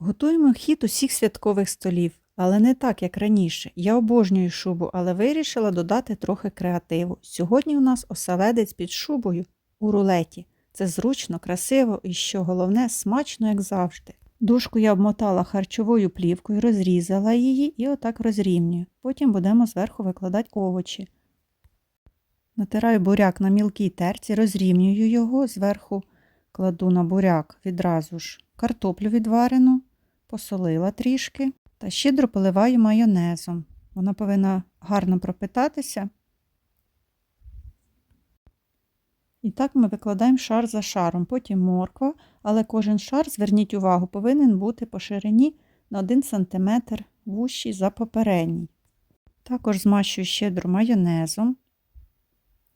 Готуємо хід усіх святкових столів, але не так, як раніше. Я обожнюю шубу, але вирішила додати трохи креативу. Сьогодні у нас оселедець під шубою у рулеті. Це зручно, красиво і, що головне, смачно, як завжди. Дужку я обмотала харчовою плівкою, розрізала її і отак розрівнюю. Потім будемо зверху викладати овочі. Натираю буряк на мілкій терці, розрівнюю його, зверху кладу на буряк відразу ж картоплю відварену, посолила трішки та щедро поливаю майонезом. Вона повинна гарно пропитатися. І так ми викладаємо шар за шаром, потім морква, але кожен шар, зверніть увагу, повинен бути по ширині на 1 см вущий за попередній. Також змащую щедро майонезом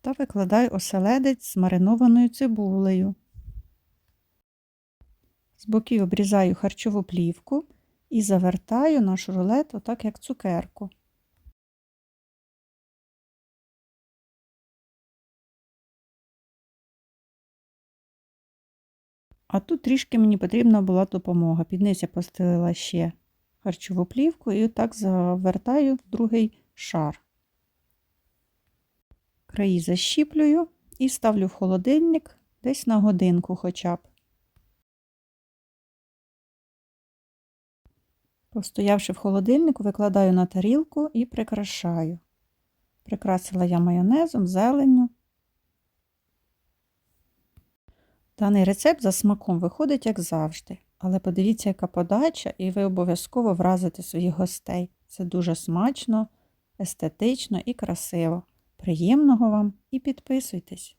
та викладаю оселедець з маринованою цибулею. З боків обрізаю харчову плівку і завертаю наш рулет отак, як цукерку. А тут трішки мені потрібна була допомога. Під низ я постелила ще харчову плівку і отак завертаю в другий шар. Краї защіплюю і ставлю в холодильник десь на годинку хоча б. Постоявши в холодильнику, викладаю на тарілку і прикрашаю. Прикрасила я майонезом, зеленню. Даний рецепт за смаком виходить, як завжди. Але подивіться, яка подача, і ви обов'язково вразите своїх гостей. Це дуже смачно, естетично і красиво. Приємного вам і підписуйтесь!